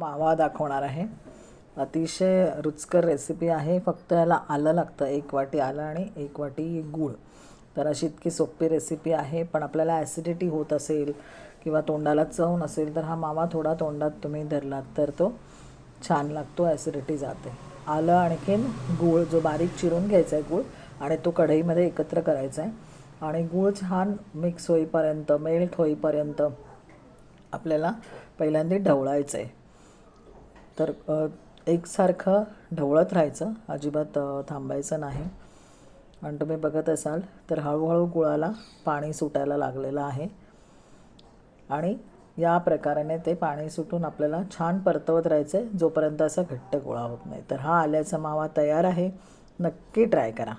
मावा दाखवणार आहे. अतिशय रुचकर रेसिपी आहे. फक्त याला आलं लागतं. एक वाटी आलं आणि एक वाटी गूळ. तर अशी इतकी सोपी रेसिपी आहे. पण आपल्याला ॲसिडिटी होत असेल किंवा तोंडाला चव नसेल तर हा मावा थोडा तोंडात तुम्ही धरलात तर तो छान लागतो. ॲसिडिटी जाते. आलं आणखीन गूळ. जो बारीक चिरून घ्यायचा आहे गूळ आणि तो कढईमध्ये एकत्र करायचा आहे आणि गूळ छान मिक्स होईपर्यंत मेल्ट होईपर्यंत आपल्याला पहिल्यांदा ढवळायचं आहे तर एकसारखं ढवळत राहायचं अजिबात थांबायचं नाही. आणि तुम्ही बघत असाल तर हळूहळू गुळाला पाणी सुटायला लागलेलं आहे. आणि या प्रकाराने ते पाणी सुटून आपल्याला छान परतवत राहायचं आहे जोपर्यंत असा घट्ट गोळा होत नाही. तर हा आल्याचा मावा तयार आहे. नक्की ट्राय करा.